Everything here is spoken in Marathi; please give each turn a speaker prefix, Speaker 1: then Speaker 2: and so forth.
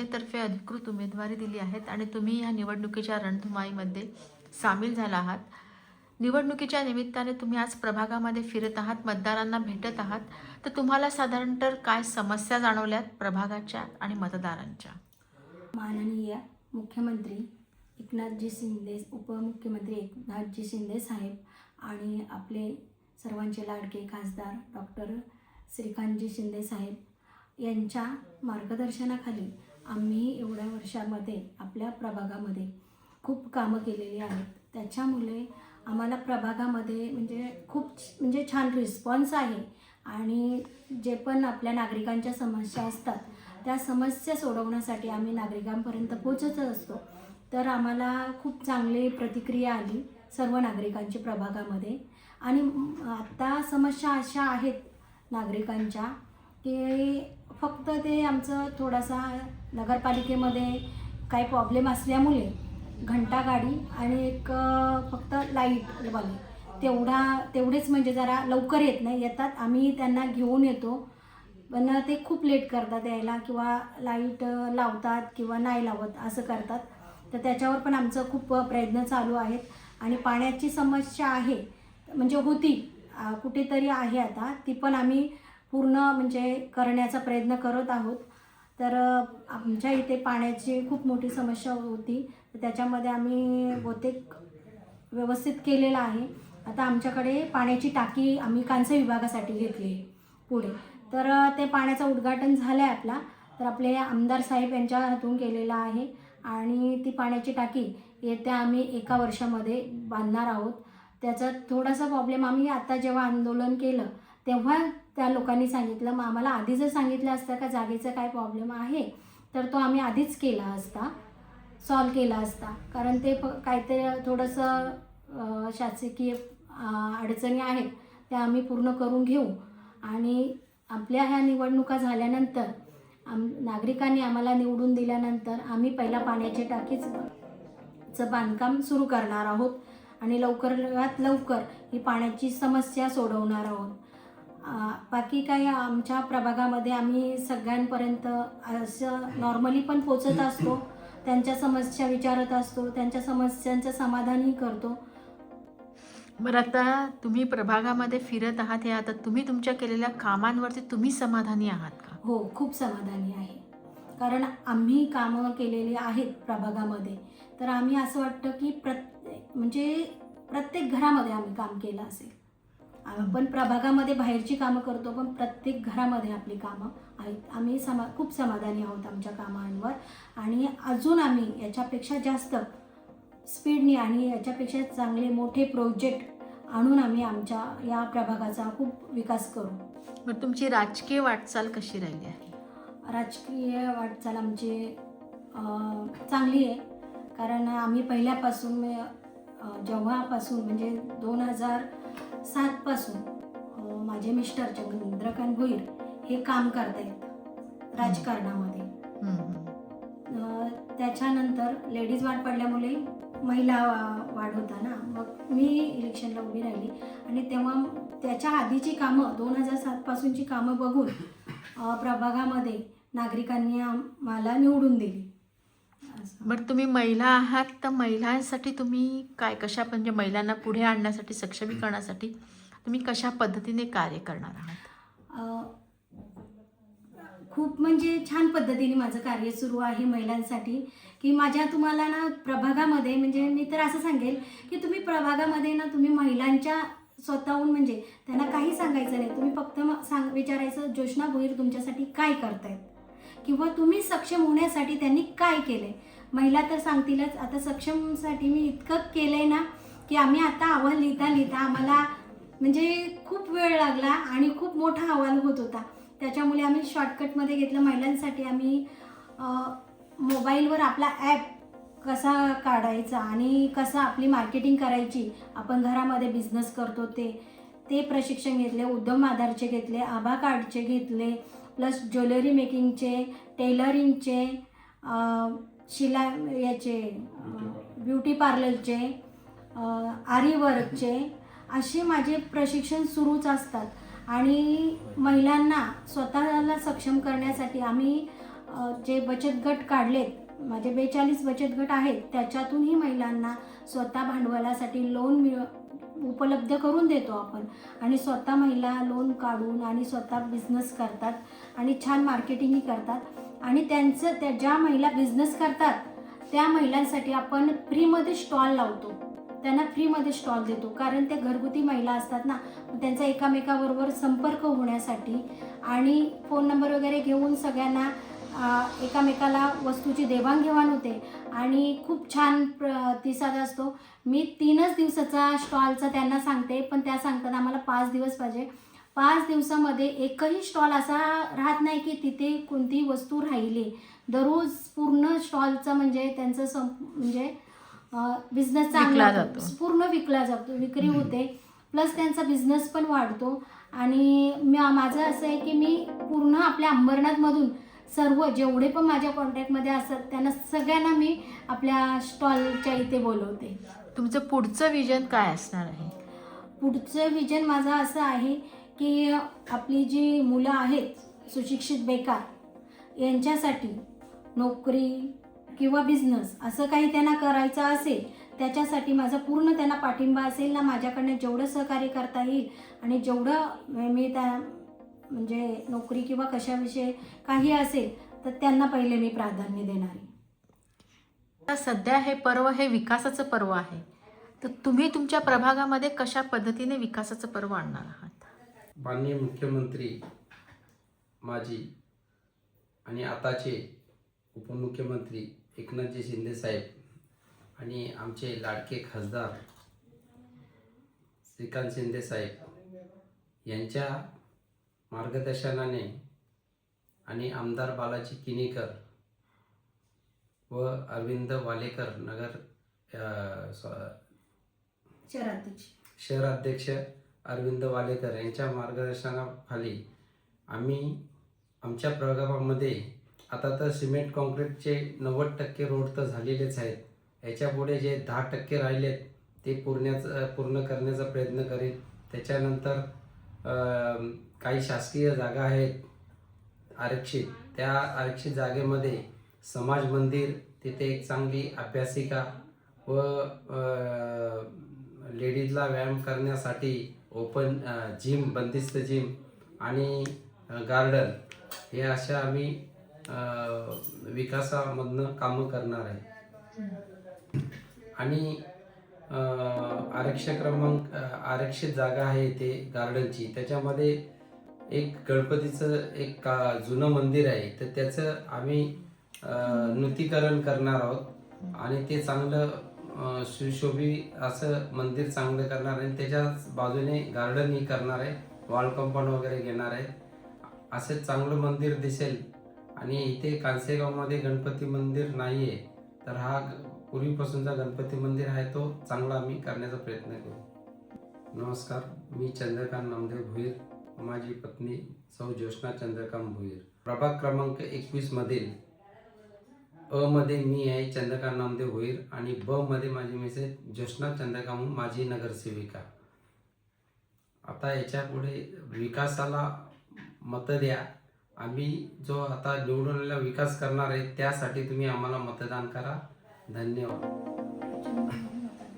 Speaker 1: संघटनेतर्फे अधिकृत उमेदवारी दिली आहेत आणि तुम्ही या निवडणुकीच्या रणधुमाईमध्ये सामील झाला आहात. निवडणुकीच्या निमित्ताने तुम्ही आज प्रभागामध्ये फिरत आहात मतदारांना भेटत आहात. तर तुम्हाला साधारणतर काय समस्या जाणवल्यात प्रभागाच्या आणि मतदारांच्या?
Speaker 2: माननीय मुख्यमंत्री एकनाथजी शिंदे उपमुख्यमंत्री एकनाथजी शिंदे साहेब आणि आपले सर्वांचे लाडके खासदार डॉक्टर श्रीकांतजी शिंदे साहेब यांच्या मार्गदर्शनाखाली आम्ही एवढ्या वर्षामध्ये आपल्या प्रभागामध्ये खूप कामं केलेली आहेत. त्याच्यामुळे आम्हाला प्रभागामध्ये म्हणजे खूप म्हणजे छान रिस्पॉन्स आहे. आणि जे पण आपल्या नागरिकांच्या समस्या असतात त्या समस्या सोडवण्यासाठी आम्ही नागरिकांपर्यंत पोचत असतो. तर आम्हाला खूप चांगली प्रतिक्रिया आली सर्व नागरिकांची प्रभागामध्ये. आणि आत्ता समस्या अशा आहेत नागरिकांच्या की फक्त ते आमचं थोडासा नगरपालिकेमध्ये काही प्रॉब्लेम असल्यामुळे घंटा गाडी आणि एक फक्त लाइट वाले तेवढा तेवढेच म्हणजे जरा लवकर येत नाही. येतात आम्ही त्यांना घेऊन येतो. पण ते खूप लेट करतात यायला किंवा लाइट लावतात किंवा नाही लावत असं करतात. तर त्याच्यावर पण आमचं खूप प्रयत्न चालू आहेत. आणि पाण्याची समस्या आहे. म्हणजे होती. कुठेतरी आहे आता. ती पण आम्ही पूर्ण म्हणजे करण्याचा प्रयत्न करत आहोत. तर आमच्या इथे पाण्याची खूप मोठी समस्या होती. त्याच्यामध्ये आम्ही बहुतेक व्यवस्थित केलेलं आहे. आता आमच्याकडे पाण्याची टाकी आम्ही कांचे विभागासाठी घेतली आहे पुढे. तर ते पाण्याचं उद्घाटन झालं आहे आपला. तर आपले आमदार साहेब यांच्या हातून केलेलं आहे. आणि ती पाण्याची टाकी येत्या आम्ही एका वर्षामध्ये बांधणार आहोत. त्याचा थोडासा प्रॉब्लेम आम्ही आता जेव्हा आंदोलन केलं तेव्हा त्या लोकांनी सांगितलं मग आम्हाला आधी जर सांगितलं असतं का जागेचा काय प्रॉब्लेम आहे तर तो आम्ही आधीच केला असता सॉल्व केला असता. कारण ते प काहीतरी थोडंसं शासकीय अडचणी आहेत त्या आम्ही पूर्ण करून घेऊ. आणि आपल्या ह्या निवडणुका झाल्यानंतर आम नागरिकांनी आम्हाला निवडून दिल्यानंतर आम्ही पहिला पाण्याची टाकीच चं बांधकाम सुरू करणार आहोत आणि लवकरात लवकर ही पाण्याची समस्या सोडवणार आहोत. बाकी काही आमच्या प्रभागामध्ये आम्ही सगळ्यांपर्यंत असं नॉर्मली पण पोचत असतो. त्यांच्या समस्या विचारत असतो. त्यांच्या समस्यांचं समाधानही करतो.
Speaker 1: बरं आता तुम्ही प्रभागामध्ये फिरत आहात हे आता तुम्ही तुमच्या केलेल्या कामांवरती तुम्ही समाधानी आहात का?
Speaker 2: हो खूप समाधानी आहे. कारण आम्ही कामं केलेली आहेत प्रभागामध्ये. तर आम्ही असं वाटतं की प्रत्येक म्हणजे प्रत्येक घरामध्ये आम्ही काम केलं असेल. आपण प्रभागामध्ये बाहेरची कामं करतो पण प्रत्येक घरामध्ये आपली कामं आहेत. आम्ही समा खूप समाधानी आहोत आमच्या कामांवर. आणि अजून आम्ही याच्यापेक्षा जास्त स्पीडनी आणि याच्यापेक्षा चांगले मोठे प्रोजेक्ट आणून आम्ही आमच्या या प्रभागाचा खूप विकास करू.
Speaker 1: बरं तुमची राजकीय वाटचाल कशी राहिली आहे?
Speaker 2: राजकीय वाटचाल आमची चांगली आहे. कारण आम्ही पहिल्यापासून जेव्हापासून म्हणजे दोन हजार सातपासून माझे मिस्टर चंद्रकांत भोईर हे काम करतायत राजकारणामध्ये.
Speaker 1: हम्म, हम्म.
Speaker 2: अ, त्याच्यानंतर लेडीज वाढ पडल्यामुळे महिला वाढ होता ना. मग मी इलेक्शनला उभी राहिली आणि तेव्हा त्याच्या आधीची कामं दोन हजार सातपासूनची कामं बघून प्रभागामध्ये नागरिकांनी आम- मला निवडून दिली. बट
Speaker 1: बरं तुम्ही महिला आहात तर महिलांसाठी तुम्ही काय कशा म्हणजे महिलांना पुढे आणण्यासाठी सक्षमीकरणासाठी तुम्ही कशा पद्धतीने कार्य करणार आहात?
Speaker 2: खूप म्हणजे छान पद्धतीने माझं कार्य सुरू आहे महिलांसाठी की माझ्या तुम्हाला ना प्रभागामध्ये म्हणजे मी तर असं सांगेल की तुम्ही प्रभागामध्ये ना तुम्ही महिलांच्या स्वतःहून म्हणजे त्यांना काही सांगायचं नाही. तुम्ही फक्त सांग विचारायचं जोशना भोईर तुमच्यासाठी काय करतायत? किंवा तुम्ही सक्षम होण्यासाठी त्यांनी काय केलंय? महिला तर सांगतीलच आता सक्षमसाठी मी इतकं केलंय ना की आम्ही आता अहवाल लिहिता लिहिता आम्हाला म्हणजे खूप वेळ लागला आणि खूप मोठा अहवाल होत होता. त्याच्यामुळे आम्ही शॉर्टकटमध्ये घेतलं महिलांसाठी. आम्ही मोबाईलवर आपला ॲप कसा काढायचा आणि कसं आपली मार्केटिंग करायची आपण घरामध्ये बिझनेस करतो ते ते प्रशिक्षण घेतले उद्यम आधारचे घेतले आभा कार्डचे घेतले प्लस ज्वेलरी मेकिंगचे टेलरिंगचे शिला याचे ब्युटी पार्लरचे आरी वर्कचे असे माझे प्रशिक्षण सुरूच असतात. आणि महिलांना स्वतःला सक्षम करण्यासाठी आम्ही जे बचत गट काढलेत माझे बेचाळीस बचत गट आहेत त्याच्यातूनही महिलांना स्वतः भांडवलासाठी लोन मिळ उपलब्ध करून देतो आपण. आणि स्वतः महिला लोन काढून आणि स्वतः बिझनेस करतात आणि छान मार्केटिंगही करतात. आणि त्यांचं त्या ज्या महिला बिझनेस करतात त्या महिलांसाठी आपण फ्रीमध्ये स्टॉल लावतो. त्यांना फ्रीमध्ये स्टॉल देतो. कारण त्या घरगुती महिला असतात ना त्यांचा एकामेकाबरोबर संपर्क होण्यासाठी आणि फोन नंबर वगैरे घेऊन सगळ्यांना एकामेकाला वस्तूची देवाणघेवाण होते आणि खूप छान प्रतिसाद असतो. मी तीनच दिवसाचा स्टॉलचा त्यांना सांगते पण त्या सांगतात आम्हाला पाच दिवस पाहिजे. पाच दिवसामध्ये एकही स्टॉल असा राहत नाही की तिथे कोणतीही वस्तू राहिली. दररोज पूर्ण स्टॉलचं म्हणजे त्यांचं सं म्हणजे बिझनेस चांगला
Speaker 1: जातो.
Speaker 2: पूर्ण विकला जातो विक्री होते. प्लस त्यांचा बिझनेस पण वाढतो. आणि माझं असं आहे की मी पूर्ण आपल्या अंबरनाथमधून सर्व जेवढे पण माझ्या कॉन्टॅक्टमध्ये असतात त्यांना सगळ्यांना मी आपल्या स्टॉलच्या इथे बोलवते.
Speaker 1: तुमचं पुढचं विजन काय असणार आहे?
Speaker 2: पुढचं विजन माझं असं आहे की आपली जी मुलं आहेत सुशिक्षित बेकार यांच्यासाठी नोकरी किंवा बिझनेस असं काही त्यांना करायचं असेल त्याच्यासाठी माझा पूर्ण त्यांना पाठिंबा असेल ना माझ्याकडनं जेवढं सहकार्य करता येईल आणि जेवढं मी त्या म्हणजे नोकरी किंवा कशाविषयी काही असेल तर त्यांना पहिले मी प्राधान्य देणार आहे.
Speaker 1: आता सध्या हे पर्व हे विकासाचं पर्व आहे. तर तुम्ही तुमच्या प्रभागामध्ये कशा पद्धतीने विकासाचं पर्व आणणार आहात?
Speaker 3: माननीय मुख्यमंत्री माजी आणि आताचे उपमुख्यमंत्री एकनाथजी शिंदे साहेब आणि आमचे लाडके खासदार श्रीकांत शिंदे साहेब यांच्या मार्गदर्शनाने आणि आमदार बालाजी किनीकर व अरविंद वालेकर नगर
Speaker 2: शहराध्यक्ष.
Speaker 3: शहराध्यक्ष अरविंद वालेकर यांच्या मार्गदर्शनाखाली आम्ही आमच्या प्रभागामध्ये आता तर सिमेंट कॉन्क्रीटचे नव्वद टक्के रोड तर झालेलेच आहेत. याच्यापुढे जे दहा टक्के राहिलेत ते पूर्ण्याचं पूर्ण करण्याचा प्रयत्न करेन. त्याच्यानंतर काही शासकीय जागा आहेत आरक्षित. त्या आरक्षित जागेमध्ये समाज मंदिर तिथे एक चांगली अभ्यासिका व लेडीजला व्यायाम करण्यासाठी ओपन जिम बंदिस्त जिम आणि गार्डन हे अशा आम्ही विकासामधनं कामं करणार आहे. आणि आरक्षण क्रमांक आरक्षित जागा आहे ते गार्डनची. त्याच्यामध्ये एक गणपतीचं एक का जुनं मंदिर आहे. तर त्याचं आम्ही नूतीकरण करणार आहोत. आणि ते चांगलं सुशोभी असं मंदिर चांगलं करणार आहे. आणि त्याच्याच बाजूने गार्डनही करणार आहे. वॉल कंपाऊंड वगैरे घेणार आहे. असं चांगलं मंदिर दिसेल. आणि इथे कांसेगावमध्ये गणपती मंदिर नाही आहे तर हा पूर्वीपासूनचा गणपती मंदिर आहे तो चांगला आम्ही करण्याचा प्रयत्न करू. नमस्कार मी चंद्रकांत नामदेव भुईर माझी पत्नी सौ ज्योत्स्ना चंद्रकांत भुईर. प्रभाग क्रमांक एकवीस मधील अ मध्ये मी आहे चंद्रकांत नामदेव भुईर आणि ब मध्ये माझी मिसेस ज्योत्स्ना चंद्रकांत माझी नगरसेविका. आता याच्यापुढे विकासाला मतं द्या. आम्ही जो आता निवडून विकास करणार आहे त्यासाठी तुम्ही आम्हाला मतदान करा. धन्यवाद.